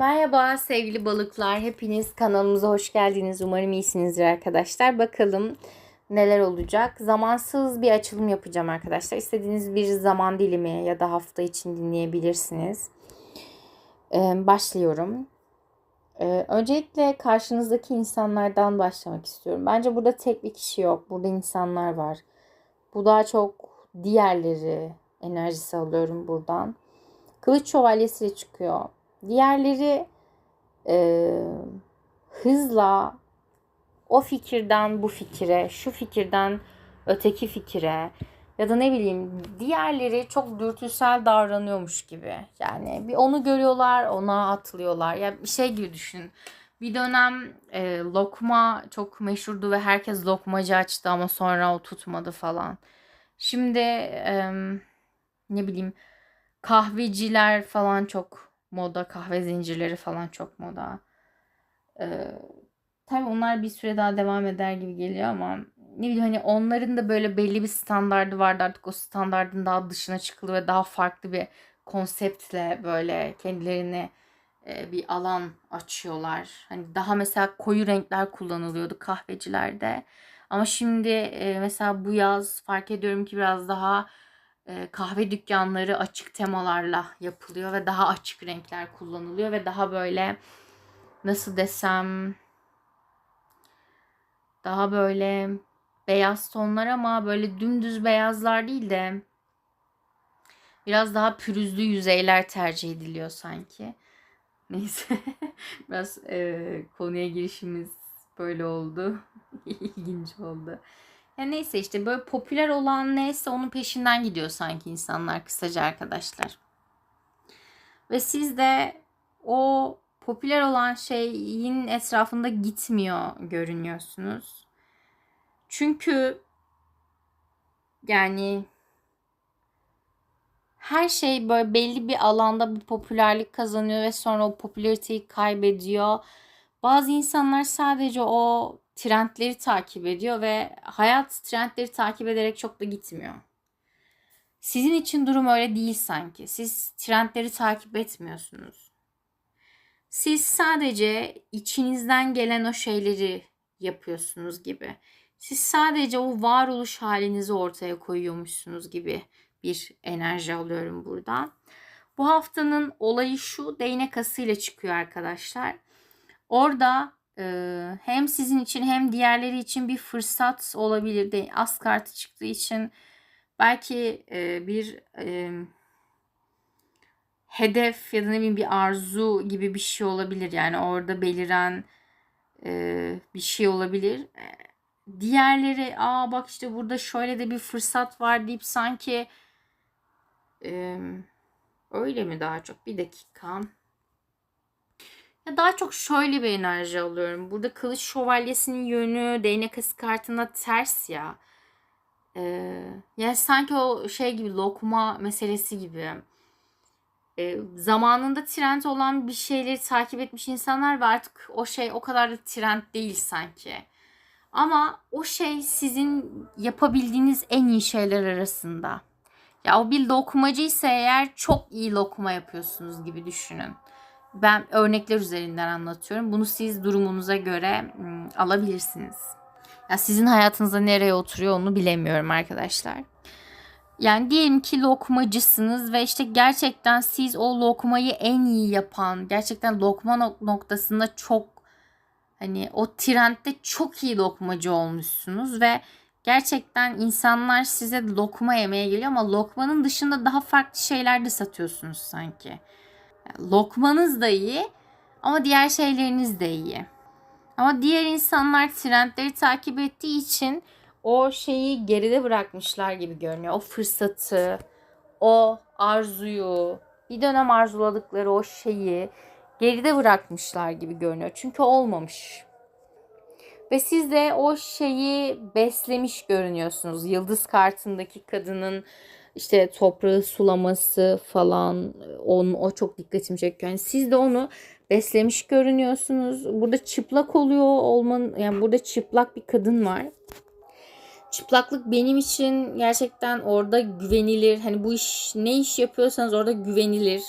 Merhaba sevgili balıklar. Hepiniz kanalımıza hoş geldiniz. Umarım iyisinizdir arkadaşlar. Bakalım neler olacak. Zamansız bir açılım yapacağım arkadaşlar. İstediğiniz bir zaman dilimi ya da hafta için dinleyebilirsiniz. Ee, başlıyorum. Ee, öncelikle karşınızdaki insanlardan başlamak istiyorum. Bence burada tek bir kişi yok. Burada insanlar var. Bu daha çok diğerleri enerjisi alıyorum buradan. Kılıç şövalyesiyle çıkıyor. Diğerleri e, hızla o fikirden bu fikire, şu fikirden öteki fikire ya da ne bileyim diğerleri çok dürtüsel davranıyormuş gibi. Yani bir onu görüyorlar, ona atlıyorlar. Ya yani bir şey gibi düşün. Bir dönem e, lokma çok meşhurdu ve herkes lokmacı açtı ama sonra o tutmadı falan. Şimdi e, ne bileyim kahveciler falan çok moda. Kahve zincirleri falan çok moda. Ee, tabii onlar bir süre daha devam eder gibi geliyor ama ne bileyim hani onların da böyle belli bir standardı vardı artık o standardın daha dışına çıkıldı ve daha farklı bir konseptle böyle kendilerini e, bir alan açıyorlar. Hani daha mesela koyu renkler kullanılıyordu kahvecilerde. Ama şimdi e, mesela bu yaz fark ediyorum ki biraz daha kahve dükkanları açık temalarla yapılıyor ve daha açık renkler kullanılıyor ve daha böyle nasıl desem daha böyle beyaz tonlar ama böyle dümdüz beyazlar değil de biraz daha pürüzlü yüzeyler tercih ediliyor sanki. Neyse biraz e, konuya girişimiz böyle oldu. İlginç oldu. Ya neyse işte böyle popüler olan neyse onun peşinden gidiyor sanki insanlar kısaca arkadaşlar. Ve siz de o popüler olan şeyin etrafında gitmiyor görünüyorsunuz. Çünkü yani her şey böyle belli bir alanda bir popülerlik kazanıyor ve sonra o popülariteyi kaybediyor. Bazı insanlar sadece o trendleri takip ediyor ve hayat trendleri takip ederek çok da gitmiyor. Sizin için durum öyle değil sanki. Siz trendleri takip etmiyorsunuz. Siz sadece içinizden gelen o şeyleri yapıyorsunuz gibi. Siz sadece o varoluş halinizi ortaya koyuyormuşsunuz gibi bir enerji alıyorum buradan. Bu haftanın olayı şu değnek asıyla çıkıyor arkadaşlar. Orada hem sizin için hem diğerleri için bir fırsat olabilir. De, az kartı çıktığı için belki e, bir e, hedef ya da ne bileyim bir arzu gibi bir şey olabilir. Yani orada beliren e, bir şey olabilir. Diğerleri aa bak işte burada şöyle de bir fırsat var deyip sanki öyle mi daha çok bir dakika. Daha çok şöyle bir enerji alıyorum. Burada kılıç şövalyesinin yönü değnek kartına ters ya. Ee, yani sanki o şey gibi lokma meselesi gibi. Ee, zamanında trend olan bir şeyleri takip etmiş insanlar ve artık o şey o kadar da trend değil sanki. Ama o şey sizin yapabildiğiniz en iyi şeyler arasında. Ya o bir lokmacıysa eğer çok iyi lokma yapıyorsunuz gibi düşünün ben örnekler üzerinden anlatıyorum. Bunu siz durumunuza göre alabilirsiniz. Ya sizin hayatınızda nereye oturuyor onu bilemiyorum arkadaşlar. Yani diyelim ki lokmacısınız ve işte gerçekten siz o lokmayı en iyi yapan, gerçekten lokma noktasında çok hani o trendde çok iyi lokmacı olmuşsunuz ve gerçekten insanlar size lokma yemeye geliyor ama lokmanın dışında daha farklı şeyler de satıyorsunuz sanki. Lokmanız da iyi ama diğer şeyleriniz de iyi. Ama diğer insanlar trendleri takip ettiği için o şeyi geride bırakmışlar gibi görünüyor. O fırsatı, o arzuyu, bir dönem arzuladıkları o şeyi geride bırakmışlar gibi görünüyor. Çünkü olmamış. Ve siz de o şeyi beslemiş görünüyorsunuz. Yıldız kartındaki kadının işte toprağı sulaması falan onun o çok dikkatimi çekiyor. Yani siz de onu beslemiş görünüyorsunuz. Burada çıplak oluyor olman yani burada çıplak bir kadın var. Çıplaklık benim için gerçekten orada güvenilir. Hani bu iş ne iş yapıyorsanız orada güvenilir.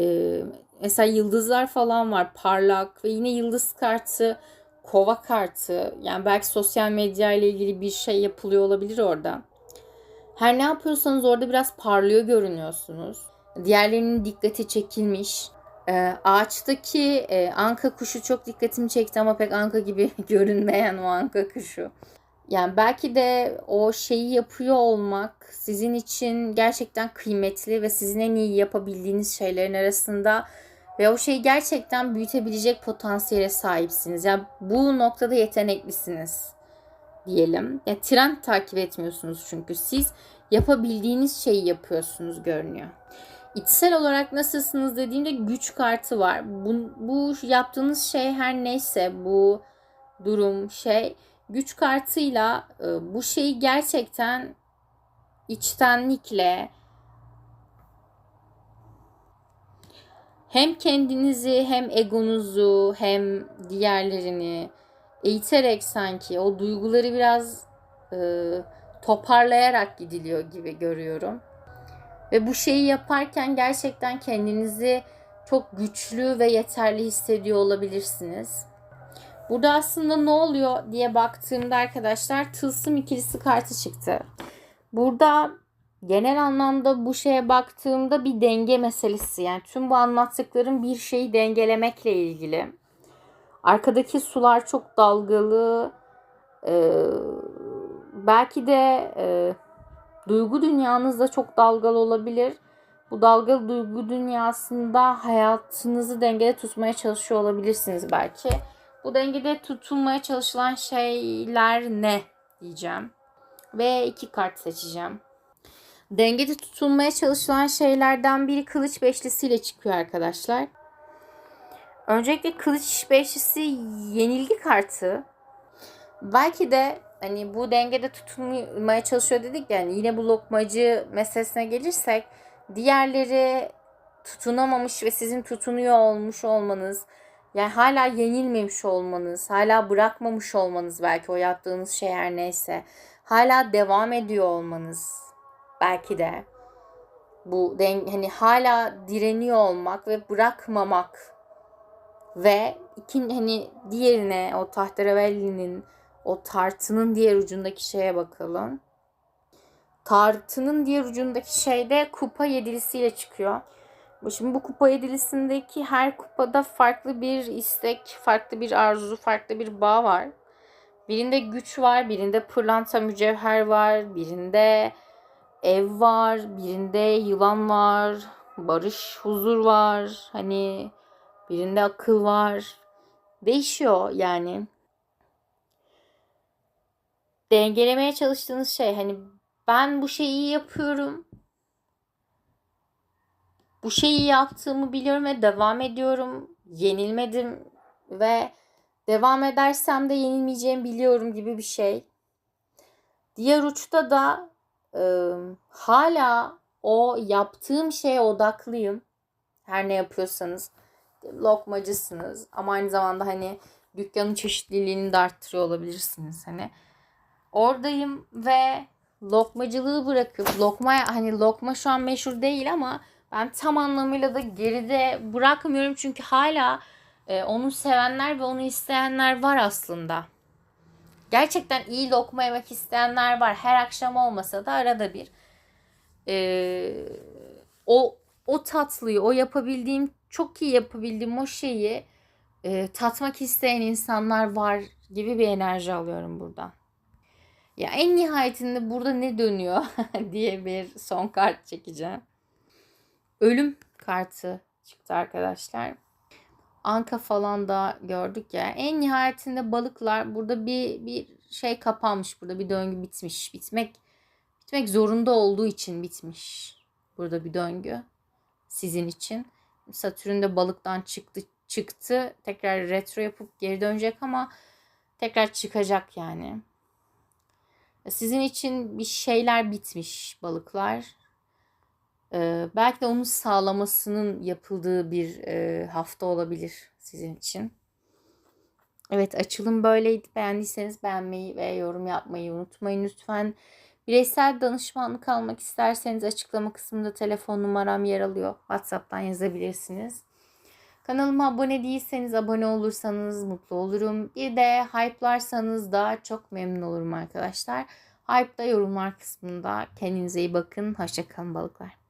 Ee, mesela yıldızlar falan var parlak ve yine yıldız kartı kova kartı yani belki sosyal medya ile ilgili bir şey yapılıyor olabilir orada. Her ne yapıyorsanız orada biraz parlıyor görünüyorsunuz. Diğerlerinin dikkati çekilmiş. Ee, ağaçtaki e, anka kuşu çok dikkatimi çekti ama pek anka gibi görünmeyen o anka kuşu. Yani belki de o şeyi yapıyor olmak sizin için gerçekten kıymetli ve sizin en iyi yapabildiğiniz şeylerin arasında ve o şeyi gerçekten büyütebilecek potansiyele sahipsiniz. Yani bu noktada yeteneklisiniz diyelim. Ya trend takip etmiyorsunuz çünkü siz yapabildiğiniz şeyi yapıyorsunuz görünüyor. İçsel olarak nasılsınız dediğimde güç kartı var. Bu, bu yaptığınız şey her neyse bu durum şey güç kartıyla e, bu şeyi gerçekten içtenlikle hem kendinizi hem egonuzu hem diğerlerini eğiterek sanki o duyguları biraz e, toparlayarak gidiliyor gibi görüyorum. Ve bu şeyi yaparken gerçekten kendinizi çok güçlü ve yeterli hissediyor olabilirsiniz. Burada aslında ne oluyor diye baktığımda arkadaşlar tılsım ikilisi kartı çıktı. Burada genel anlamda bu şeye baktığımda bir denge meselesi. Yani tüm bu anlattıklarım bir şeyi dengelemekle ilgili. Arkadaki sular çok dalgalı. Ee, belki de e, duygu dünyanız da çok dalgalı olabilir. Bu dalgalı duygu dünyasında hayatınızı dengede tutmaya çalışıyor olabilirsiniz belki. Bu dengede tutulmaya çalışılan şeyler ne diyeceğim. Ve iki kart seçeceğim. Dengede tutulmaya çalışılan şeylerden biri kılıç beşlisiyle çıkıyor arkadaşlar. Öncelikle kılıç beşlisi yenilgi kartı. Belki de hani bu dengede tutulmaya çalışıyor dedik yani yine bu lokmacı meselesine gelirsek diğerleri tutunamamış ve sizin tutunuyor olmuş olmanız yani hala yenilmemiş olmanız, hala bırakmamış olmanız belki o yaptığınız şey her neyse. Hala devam ediyor olmanız belki de bu hani hala direniyor olmak ve bırakmamak ve ikin hani diğerine o tahterevelli'nin o tartının diğer ucundaki şeye bakalım. Tartının diğer ucundaki şeyde kupa yedilisiyle çıkıyor. Şimdi bu kupa yedilisindeki her kupada farklı bir istek, farklı bir arzu, farklı bir bağ var. Birinde güç var, birinde pırlanta mücevher var, birinde ev var, birinde yılan var, barış, huzur var. Hani birinde akıl var. Değişiyor yani. Dengelemeye çalıştığınız şey hani ben bu şeyi yapıyorum bu şeyi yaptığımı biliyorum ve devam ediyorum. Yenilmedim ve devam edersem de yenilmeyeceğimi biliyorum gibi bir şey. Diğer uçta da e, hala o yaptığım şeye odaklıyım. Her ne yapıyorsanız lokmacısınız ama aynı zamanda hani dükkanın çeşitliliğini de arttırıyor olabilirsiniz hani. Oradayım ve lokmacılığı bırakıp lokma hani lokma şu an meşhur değil ama ben tam anlamıyla da geride bırakmıyorum çünkü hala e, onu sevenler ve onu isteyenler var aslında. Gerçekten iyi lokma yemek isteyenler var. Her akşam olmasa da arada bir. E, o o tatlıyı, o yapabildiğim, çok iyi yapabildiğim o şeyi e, tatmak isteyen insanlar var gibi bir enerji alıyorum buradan. Ya en nihayetinde burada ne dönüyor diye bir son kart çekeceğim ölüm kartı çıktı arkadaşlar. Anka falan da gördük ya. En nihayetinde balıklar burada bir bir şey kapanmış. Burada bir döngü bitmiş. Bitmek bitmek zorunda olduğu için bitmiş. Burada bir döngü sizin için. Satürn de balıktan çıktı çıktı. Tekrar retro yapıp geri dönecek ama tekrar çıkacak yani. Sizin için bir şeyler bitmiş balıklar. Ee, belki de onun sağlamasının yapıldığı bir e, hafta olabilir sizin için. Evet açılım böyleydi. Beğendiyseniz beğenmeyi ve yorum yapmayı unutmayın lütfen. Bireysel danışmanlık almak isterseniz açıklama kısmında telefon numaram yer alıyor. WhatsApp'tan yazabilirsiniz. Kanalıma abone değilseniz abone olursanız mutlu olurum. Bir de hype'larsanız da çok memnun olurum arkadaşlar. Hype'da yorumlar kısmında kendinize iyi bakın. Hoşçakalın balıklar.